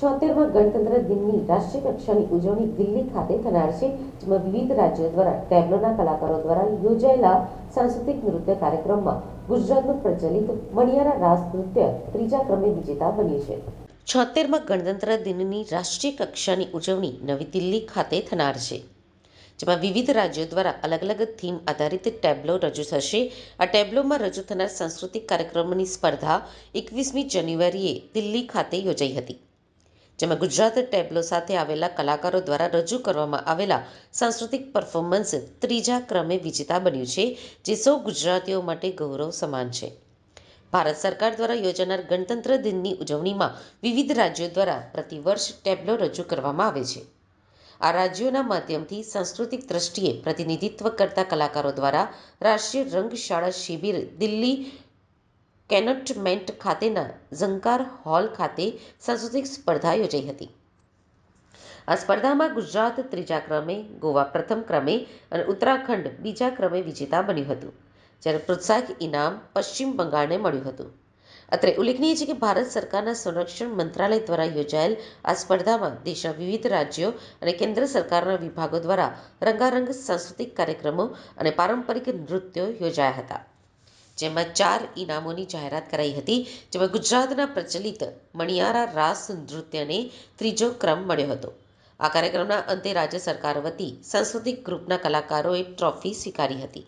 છોતેરમાં ગણતંત્ર દિનની રાષ્ટ્રીય કક્ષાની ઉજવણી દિલ્હી ખાતે થનાર છે, જેમાં વિવિધ રાજ્યો દ્વારા, ટેબ્લોના કલાકારો દ્વારા યોજાયેલા સાંસ્કૃતિક નૃત્ય કાર્યક્રમમાં ગુજરાતનું પ્રચલિત મણિયારા રાસ નૃત્ય ત્રીજા ક્રમે વિજેતા બન્યું છે. છોતેરમાં ગણતંત્ર દિનની રાષ્ટ્રીય કક્ષાની ઉજવણી નવી દિલ્હી ખાતે થનાર છે, જેમાં વિવિધ રાજ્યો દ્વારા અલગ અલગ થીમ આધારિત ટેબ્લો રજૂ થશે. આ ટેબ્લોમાં રજૂ થનાર સાંસ્કૃતિક કાર્યક્રમોની સ્પર્ધા એકવીસમી જાન્યુઆરીએ દિલ્હી ખાતે યોજાઈ હતી. જેમાં ગુજરાત ટેબ્લો સાથે આવેલા કલાકારો દ્વારા રજૂ કરવામાં આવેલા સાંસ્કૃતિક પરફોર્મન્સ ત્રીજા ક્રમે વિજેતા બન્યું છે, જે સૌ ગુજરાતીઓ માટે ગૌરવ સમાન છે. ભારત સરકાર દ્વારા યોજાનાર ગણતંત્ર દિનની ઉજવણીમાં વિવિધ રાજ્યો દ્વારા પ્રતિવર્ષ ટેબ્લો રજૂ કરવામાં આવે છે. આ રાજ્યોના માધ્યમથી સાંસ્કૃતિક દ્રષ્ટિએ પ્રતિનિધિત્વ કરતા કલાકારો દ્વારા રાષ્ટ્રીય રંગશાળા શિબિર દિલ્હી કેન્ટોન્મેન્ટ ખાતેના ઝંકાર હોલ ખાતે સાંસ્કૃતિક સ્પર્ધા યોજાઈ હતી. આ સ્પર્ધામાં ગુજરાત ત્રીજા ક્રમે, ગોવા પ્રથમ ક્રમે અને ઉત્તરાખંડ બીજા ક્રમે વિજેતા બન્યું હતું, જ્યારે પ્રોત્સાહક ઇનામ પશ્ચિમ બંગાળને મળ્યું હતું. અત્રે ઉલ્લેખનીય છે કે ભારત સરકારના સંરક્ષણ મંત્રાલય દ્વારા યોજાયેલ આ સ્પર્ધામાં દેશના વિવિધ રાજ્યો અને કેન્દ્ર સરકારના વિભાગો દ્વારા રંગારંગ સાંસ્કૃતિક કાર્યક્રમો અને પારંપરિક નૃત્યો યોજાયા હતા. જેમાં ચાર ઇનામોની જાહેરાત કરાઈ હતી, જેમાં ગુજરાતના પ્રચલિત મણિયારા રાસ નૃત્યને ત્રીજો ક્રમ મળ્યો હતો. આ કાર્યક્રમના અંતે રાજ્ય સરકાર વતી સાંસ્કૃતિક ગ્રુપના કલાકારોએ ટ્રોફી સ્વીકારી હતી.